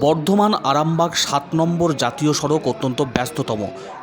বর্ধমান আরামবাগ সাত নম্বর জাতীয় সড়ক অত্যন্ত ব্যস্ততম।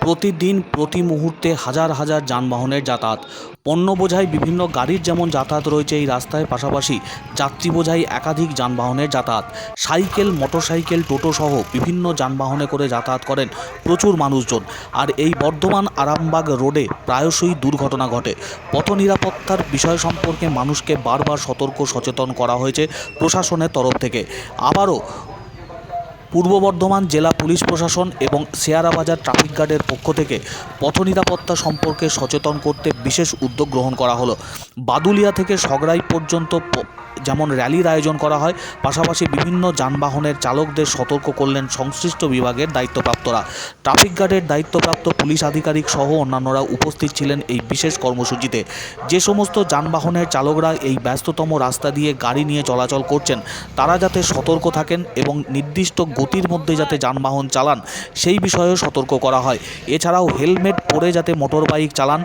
প্রতিদিন, প্রতি মুহূর্তে হাজার হাজার যানবাহনের যাতায়াত। পণ্য বোঝাই বিভিন্ন গাড়ির যেমন যাতায়াত রয়েছে এই রাস্তায়, পাশাপাশি যাত্রী বোঝাই একাধিক যানবাহনের যাতায়াত। সাইকেল, মোটরসাইকেল টোটো সহ বিভিন্ন যানবাহনে করে যাতায়াত করেন প্রচুর মানুষজন। আর এই বর্ধমান আরামবাগ রোডে প্রায়শই দুর্ঘটনা ঘটে। পথ নিরাপত্তার বিষয় সম্পর্কে মানুষকে বারবার সতর্ক সচেতন করা হয়েছে প্রশাসনের তরফ থেকে। আবারও পূর্ব বর্ধমান জেলা পুলিশ প্রশাসন এবং শেয়ারা বাজার ট্রাফিক গার্ডের পক্ষ থেকে পথ নিরাপত্তা সম্পর্কে সচেতন করতে বিশেষ উদ্যোগ গ্রহণ করা হলো। বাদুলিয়া থেকে সগড়াই পর্যন্ত যেমন র্যালির আয়োজন করা হয়, পাশাপাশি বিভিন্ন যানবাহনের চালকদের সতর্ক করলেন সংশ্লিষ্ট বিভাগের দায়িত্বপ্রাপ্তরা। ট্রাফিক গার্ডের দায়িত্বপ্রাপ্ত পুলিশ আধিকারিক সহ অন্যান্যরা উপস্থিত ছিলেন এই বিশেষ কর্মসূচিতে। যে সমস্ত যানবাহনের চালকরা এই ব্যস্ততম রাস্তা দিয়ে গাড়ি নিয়ে চলাচল করছেন, তারা যাতে সতর্ক থাকেন এবং নির্দিষ্ট গতির মধ্যে যাতে যানবাহন চালান, সেই বিষয়েও সতর্ক করা হয়। এছাড়াও হেলমেট পরে যাতে মোটর বাইক চালান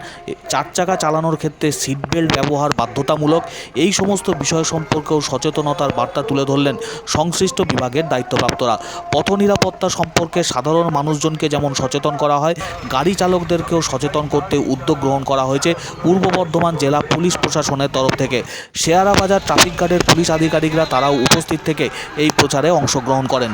চার চাকা চালানোর ক্ষেত্রে সিট বেল্ট ব্যবহার বাধ্যতামূলক। এই সমস্ত বিষয় সম্পর্কেও সচেতনতার বার্তা তুলে ধরলেন সংশ্লিষ্ট বিভাগের দায়িত্বপ্রাপ্তরা। পথ নিরাপত্তা সম্পর্কে সাধারণ মানুষজনকে যেমন সচেতন করা হয়, গাড়ি চালকদেরকেও সচেতন করতে উদ্যোগ গ্রহণ করা হয়েছে পূর্ব বর্ধমান জেলা পুলিশ প্রশাসনের তরফ থেকে। শেয়ারা বাজার ট্রাফিক গার্ডের পুলিশ আধিকারিকরা তারাও উপস্থিত থেকে এই প্রচারে অংশগ্রহণ করেন।